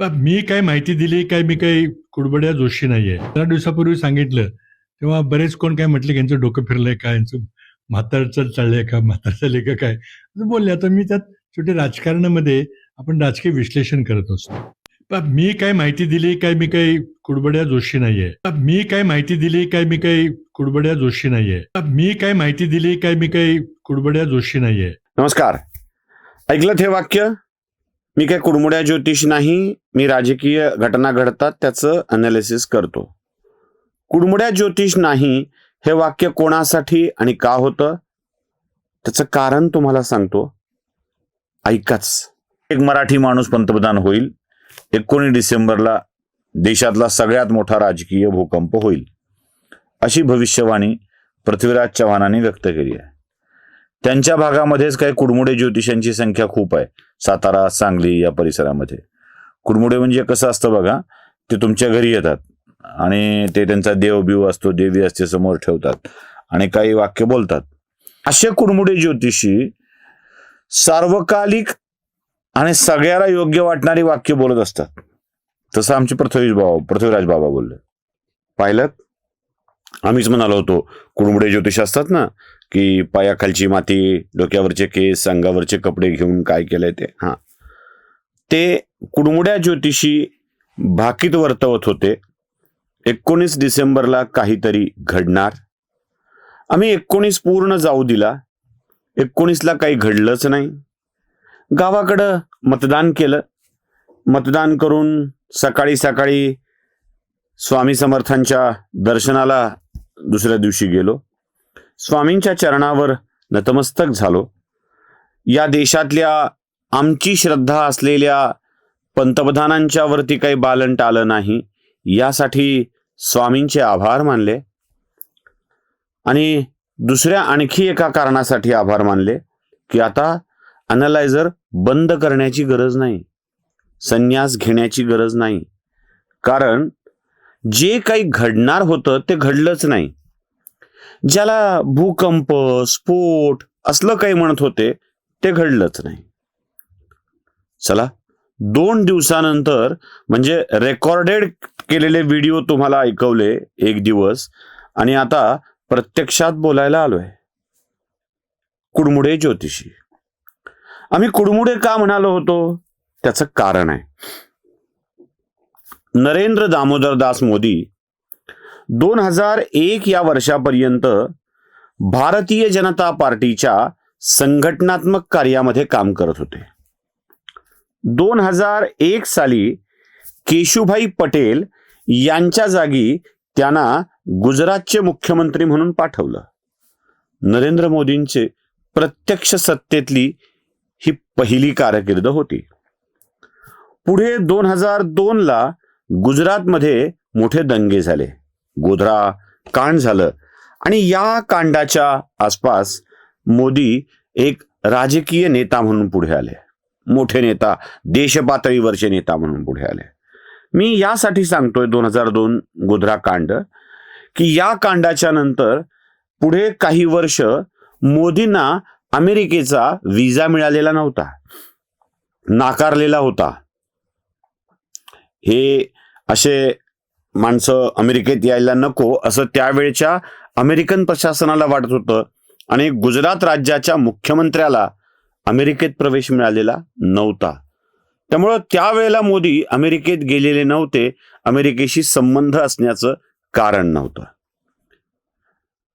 मी काय माहिती दिली काय मी काही कुडबड्या जोशी नाहीये. पंधरा दिवसापूर्वी सांगितलं तेव्हा बरेच कोण काय म्हटले की यांचं डोकं फिरलंय का यांचं म्हातारचं चाललंय का म्हातारचं लेखक काय? असं बोलले. आता मी त्यात छोटे राजकारणामध्ये आपण राजकीय विश्लेषण करत असतो. मी काय माहिती दिली काय मी काही कुडबड्या जोशी नाहीये. मी काय माहिती दिली काय मी काही कुडबड्या जोशी नाहीये. मी काय माहिती दिली काय मी काही कुडबड्या जोशी नाहीये. नमस्कार. ऐकलं हे वाक्य? मी काय कुडमुड्या ज्योतिष नाही मी राजकीय घटना घडतात त्याचं अनालिसिस करतो. कुडमुड्या ज्योतिष नाही हे वाक्य कोणासाठी आणि का होतं? त्याचं कारण तुम्हाला सांगतो. ऐकाच. एक मराठी माणूस पंतप्रधान होईल एकोणीस डिसेंबरला देशातला सगळ्यात मोठा राजकीय भूकंप होईल. अशी भविष्यवाणी पृथ्वीराज चव्हाणांनी व्यक्त केली आहे. त्यांच्या भागामध्येच काही कुडमुडे ज्योतिषांची संख्या खूप आहे. सातारा सांगली या परिसरामध्ये. कुडमुडे म्हणजे कसं असतं बघा ते तुमच्या घरी येतात आणि ते त्यांचा देवबिव असतो देवी असते समोर ठेवतात आणि काही वाक्य बोलतात. असे कुडमुडे ज्योतिषी सार्वकालिक आणि सगळ्याला योग्य वाटणारी वाक्य बोलत असतात. तसं आमचे पृथ्वीज बाबा पृथ्वीराज बाबा बोलले. पाहिलं आम्हीच म्हणालो होतो कुडमुडे ज्योतिष असतात ना की पायाखालची माती डोक्यावरचे केस अंगावरचे कपडे घेऊन काय केलंय ते. हा. ते कुडमुड्या ज्योतिषी भाकीत वर्तवत होते. एकोणीस डिसेंबरला काहीतरी घडणार. आम्ही एकोणीस पूर्ण जाऊ दिला. एकोणीसला काही घडलंच नाही. गावाकडं मतदान केलं. मतदान करून सकाळी सकाळी स्वामी समर्थांच्या दर्शनाला दुसऱ्या दिवशी गेलो. स्वामींच्या चरणावर नतमस्तक झालो. या देशातल्या आमची श्रद्धा असलेल्या पंतप्रधानांच्या वरती काही बालंट आलं नाही यासाठी स्वामींचे आभार मानले. आणि दुसऱ्या आणखी एका कारणासाठी आभार मानले की आता अनलायझर बंद करण्याची गरज नाही संन्यास घेण्याची गरज नाही. कारण जे काही घडणार होतं ते घडलंच नाही. ज्याला भूकंप स्फोट असलं काही म्हणत होते ते घडलंच नाही. चला दोन दिवसानंतर म्हणजे रेकॉर्डेड केलेले व्हिडिओ तुम्हाला ऐकवले एक दिवस आणि आता प्रत्यक्षात बोलायला आलोय. कुडमुडे ज्योतिषी. आम्ही कुडमुडे का म्हणालो होतो? त्याचं कारण आहे. नरेंद्र दामोदर दास मोदी दोन हजार एक या वर्षापर्यंत भारतीय जनता पार्टीच्या संघटनात्मक कार्यामध्ये काम करत होते. दोन हजार एक साली केशुभाई पटेल यांच्या जागी त्यांना गुजरातचे मुख्यमंत्री म्हणून पाठवलं. नरेंद्र मोदींचे प्रत्यक्ष सत्तेतली ही पहिली कारकीर्द होती. पुढे दोन हजार दोन ला गुजरातमध्ये मोठे दंगे झाले. गोधरा कांड झालं. आणि या कांडाच्या आसपास मोदी एक राजकीय नेता म्हणून पुढे आले. मोठे नेता देशपातळीवरचे नेता म्हणून पुढे आले. मी यासाठी सांगतोय दोन हजार दोन गोधरा कांड की या कांडाच्या नंतर पुढे काही वर्ष मोदींना अमेरिकेचा विजा मिळालेला नव्हता. नाकारलेला होता. हे असे माणसं अमेरिकेत यायला नको असं त्यावेळच्या अमेरिकन प्रशासनाला वाटत होतं. आणि गुजरात राज्याच्या मुख्यमंत्र्याला अमेरिकेत प्रवेश मिळालेला नव्हता. त्यामुळं त्यावेळेला मोदी अमेरिकेत गेलेले नव्हते. अमेरिकेशी संबंध असण्याचं कारण नव्हतं.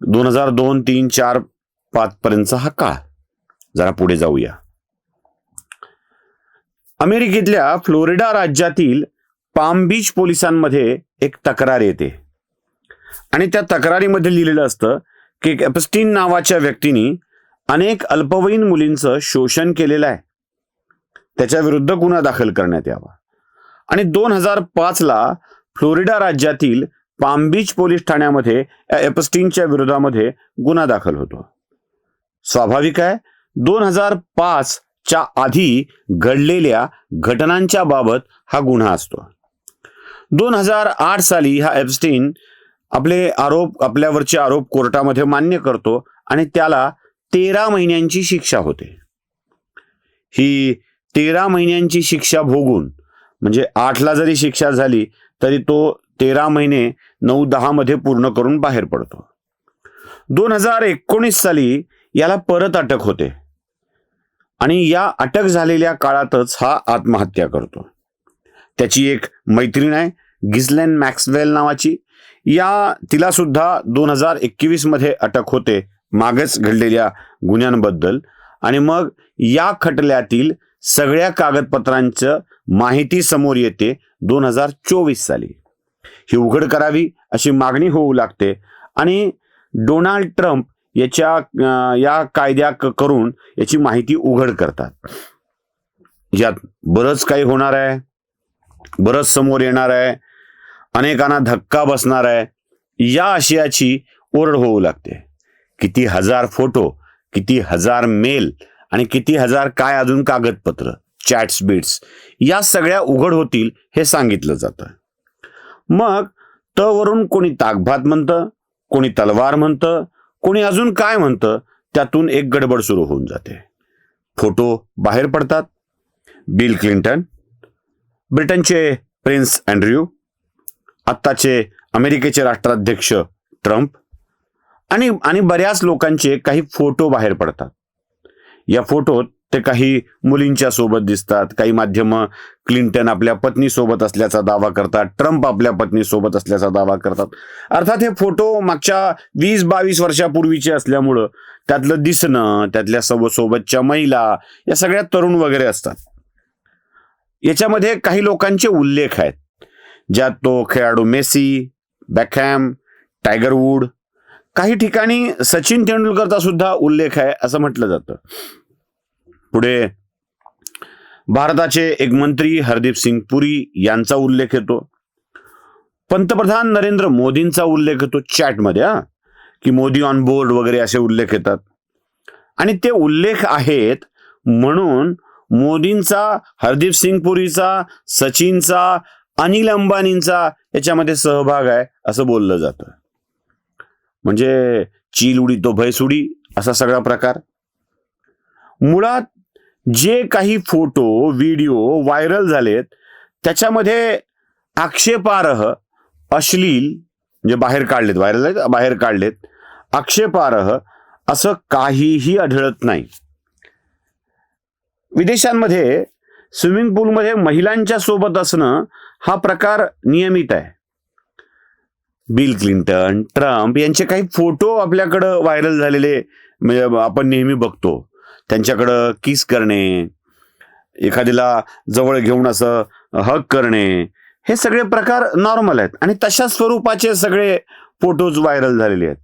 दोन हजार दोन तीन चार पाच पर्यंतचा हा काळ. जरा पुढे जाऊया. अमेरिकेतल्या फ्लोरिडा राज्यातील पाम बीच पोलिसांमध्ये एक तक्रार येते. आणि त्या तक्रारीमध्ये लिहिलेलं असतं की एपस्टीन नावाच्या व्यक्तीने अनेक अल्पवयीन मुलींचं शोषण केलेलं आहे. त्याच्या विरुद्ध गुन्हा दाखल करण्यात यावा. आणि दोन हजार पाचला फ्लोरिडा राज्यातील पामबीच पोलीस ठाण्यामध्ये या एपस्टीनच्या विरोधामध्ये गुन्हा दाखल होतो. स्वाभाविक आहे दोन हजार पाचच्या आधी घडलेल्या घटनांच्या बाबत हा गुन्हा असतो. दोन हजार आठ साली हा एपस्टीन आपले आरोप आपल्यावरचे आरोप कोर्टामध्ये मान्य करतो आणि त्याला तेरा महिन्यांची शिक्षा होते. ही तेरा महिन्यांची शिक्षा भोगून म्हणजे आठला जरी शिक्षा झाली तरी तो तेरा महिने नऊ दहा मध्ये पूर्ण करून बाहेर पडतो. दोन हजार एकोणीस साली याला परत अटक होते. आणि या अटक झालेल्या काळातच हा आत्महत्या करतो. त्याची एक मैत्रीण आहे गिझलेन मॅक्सवेल नावाची. या तिला सुद्धा दोन हजार एकवीसमध्ये अटक होते मागच घडलेल्या गुन्ह्यांबद्दल. आणि मग या खटल्यातील सगळ्या कागदपत्रांचं माहिती समोर येते दोन हजार चोवीस साली. ही उघड करावी अशी मागणी होऊ लागते. आणि डोनाल्ड ट्रम्प याच्या या कायद्या क- करून याची माहिती उघड करतात. यात बरंच काही होणार आहे. बरंच समोर येणार आहे. अनेकांना धक्का बसणार आहे. या आशयाची ओरड होऊ लागते. किती हजार फोटो किती हजार मेल आणि किती हजार काय अजून कागदपत्र चॅट्स बिट्स या सगळ्या उघड होतील हे सांगितलं जातं. मग त वरून कोणी ताकभात म्हणतं कोणी तलवार म्हणतं कोणी अजून काय म्हणतं त्यातून एक गडबड सुरू होऊन जाते. फोटो बाहेर पडतात. बिल क्लिंटन ब्रिटनचे प्रिन्स अँड्र्यू आत्ताचे अमेरिकेचे राष्ट्राध्यक्ष ट्रम्प आणि आणि बऱ्याच लोकांचे काही फोटो बाहेर पडतात. या फोटोत ते काही मुलींच्या सोबत दिसतात काही माध्यम क्लिंटन आपल्या पत्नीसोबत असल्याचा दावा करतात ट्रम्प आपल्या पत्नीसोबत असल्याचा दावा करतात. अर्थात हे फोटो मागच्या वीस बावीस वर्षापूर्वीचे असल्यामुळं त्यातलं दिसणं त्यातल्या सोबत सोबतच्या महिला या सगळ्या तरुण वगैरे असतात. याच्यामध्ये काही लोकांचे उल्लेख आहेत. ज्यात तो खेळाडू मेसी बॅकहॅम टायगर वूड काही ठिकाणी सचिन तेंडुलकरचा सुद्धा उल्लेख आहे असं म्हटलं जातं. पुढे भारताचे एक मंत्री हरदीप सिंग पुरी यांचा उल्लेख येतो. पंतप्रधान नरेंद्र मोदींचा उल्लेख येतो चॅटमध्ये हा. की मोदी ऑन बोर्ड वगैरे असे उल्लेख येतात. आणि ते उल्लेख आहेत म्हणून मोदींचा हरदीप सिंग पुरीचा सचिनचा अनिल अंबानींचा याच्यामध्ये सहभाग आहे असं बोललं जातं. म्हणजे चील उडी तो भयसुडी असा सगळा प्रकार. मुळात जे काही फोटो व्हिडिओ व्हायरल झालेत त्याच्यामध्ये आक्षेपार्ह अश्लील म्हणजे बाहेर काढलेत व्हायरल बाहेर काढलेत आक्षेपार्ह असं काहीही आढळत नाही. विदेशांमध्ये स्विमिंग पूलमध्ये महिलांच्या सोबत असणं हा प्रकार नियमित आहे. बिल क्लिंटन ट्रम्प यांचे काही फोटो आपल्याकडं व्हायरल झालेले म्हणजे आपण नेहमी बघतो. त्यांच्याकडं किस करणे एखाद्याला जवळ घेऊन असं हक करणे हे सगळे प्रकार नॉर्मल आहेत. आणि तशा स्वरूपाचे सगळे फोटोज व्हायरल झालेले आहेत.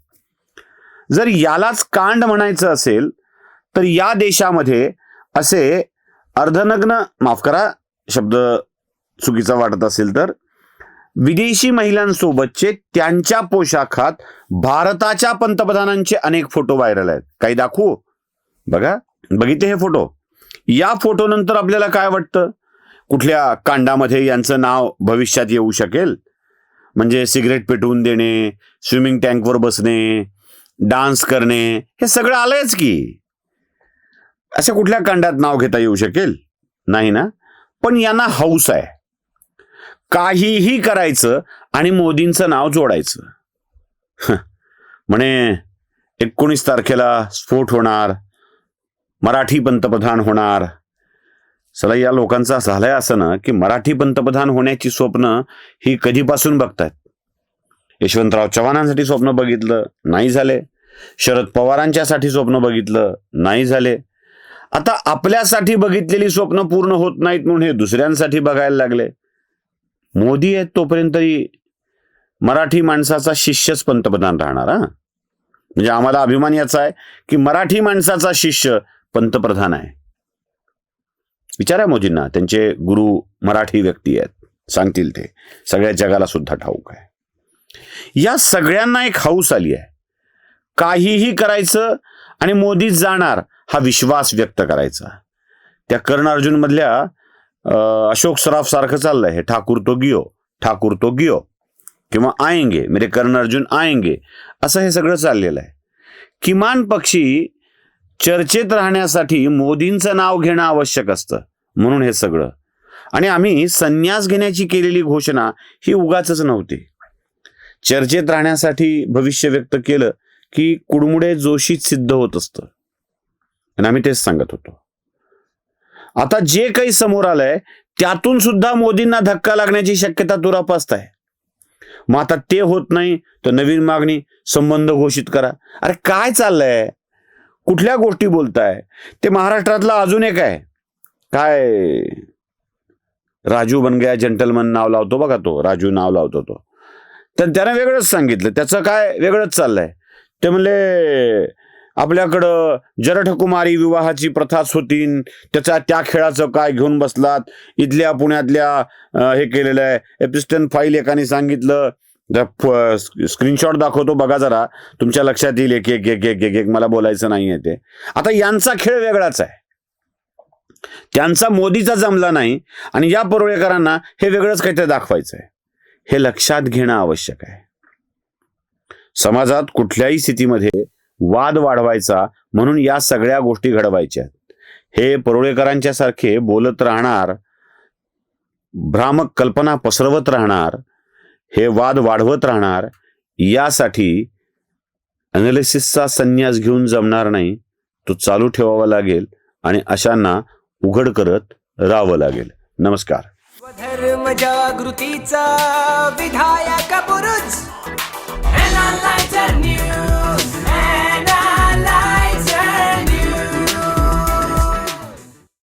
जर यालाच कांड म्हणायचं असेल तर या देशामध्ये असे अर्धनग्न माफ करा शब्द चुकीचा वाटत असेल तर विदेशी महिलांसोबतचे त्यांच्या पोशाखात भारताच्या पंतप्रधानांचे अनेक फोटो व्हायरल आहेत. काही दाखवू? बघा बघितले हे फोटो? या फोटो नंतर आपल्याला काय वाटतं? कुठल्या कांडामध्ये यांचं नाव भविष्यात येऊ शकेल? म्हणजे सिगरेट पेटवून देणे स्विमिंग टँकवर बसणे डान्स करणे हे सगळं आलंयच की. अशा कुठल्या कांडात नाव घेता येऊ शकेल? नाही ना? पण यांना हौस आहे. काहीही करायचं आणि मोदींचं नाव जोडायचं. हं. म्हणे एकोणीस तारखेला स्फोट होणार मराठी पंतप्रधान होणार. चला या लोकांचा झालाय असं ना की मराठी पंतप्रधान होण्याची स्वप्न ही कधीपासून बघतायत? यशवंतराव चव्हाणांसाठी स्वप्न बघितलं नाही झाले. शरद पवारांच्यासाठी स्वप्न बघितलं नाही झाले. आता आपल्यासाठी बघितलेली स्वप्न पूर्ण होत नाहीत म्हणून हे दुसऱ्यांसाठी बघायला लागले. मोदी आहेत तोपर्यंत तरी मराठी माणसाचा शिष्यच पंतप्रधान राहणार हा? म्हणजे आम्हाला अभिमान याचा आहे की मराठी माणसाचा शिष्य पंतप्रधान आहे. विचारा मोदींना त्यांचे गुरु मराठी व्यक्ती आहेत सांगतील ते. सगळ्या जगाला सुद्धा ठाऊक आहे. या सगळ्यांना एक हौस आली आहे. काहीही करायचं आणि मोदी जाणार हा विश्वास व्यक्त करायचा. त्या कर्ण अर्जुनमधल्या अशोक सराफ सारखं चाललंय. हे ठाकूर तो गियो ठाकूर तो गियो. किंवा आएंगे मेरे कर्ण अर्जुन आएंगे. असं हे सगळं चाललेलं आहे. किमान पक्षी चर्चेत राहण्यासाठी मोदींचं नाव घेणं आवश्यक असतं. म्हणून हे सगळं. आणि आम्ही संन्यास घेण्याची केलेली घोषणा ही उगाच नव्हती. चर्चेत राहण्यासाठी भविष्य व्यक्त केलं की कुडमुडे जोशीत सिद्ध होत असतं. आणि आम्ही तेच सांगत होतो. आता जे काही समोर आलंय त्यातून सुद्धा मोदींना धक्का लागण्याची शक्यता दुरापास्त आहे. मग आता ते होत नाही तर नवीन मागणी संबंध घोषित करा. अरे काय चाललंय? कुठल्या गोष्टी बोलताय? ते महाराष्ट्रातला अजून एक आहे. काय? राजू बन गया जंटलमन नाव लावतो बघा तो. राजू नाव लावतो तो. तर त्यानं वेगळंच सांगितलं. त्याचं काय? वेगळंच चाललंय. ते म्हणले आपल्याकडं जरठकुमारी विवाहाची प्रथाच होती त्याचा त्या खेळाचं काय घेऊन बसलात? इथल्या पुण्यातल्या हे केलेलं आहे. एपिस्टन फाईल एकाने सांगितलं. स्क्रीनशॉट दाखवतो बघा जरा. तुमच्या लक्षात येईल एक एक एक एक एक एक. मला बोलायचं नाहीये ते. आता यांचा खेळ वेगळाच आहे. त्यांचा मोदीचा जमला नाही. आणि या परोळेकरांना हे वेगळंच काहीतरी दाखवायचं आहे. हे लक्षात घेणं आवश्यक आहे. समाजात कुठल्याही स्थितीमध्ये वाद वाढवायचा म्हणून या सगळ्या गोष्टी घडवायच्या. हे परोळेकरांच्या सारखे बोलत राहणार भ्रामक कल्पना पसरवत राहणार हे वाद वाढवत राहणार यासाठी अनालिसिसचा संन्यास घेऊन जमणार नाही तो चालू ठेवावा लागेल आणि अशांना उघड करत राहावं लागेल. नमस्कार. धर्म जागृतीचा विधायक न्यूज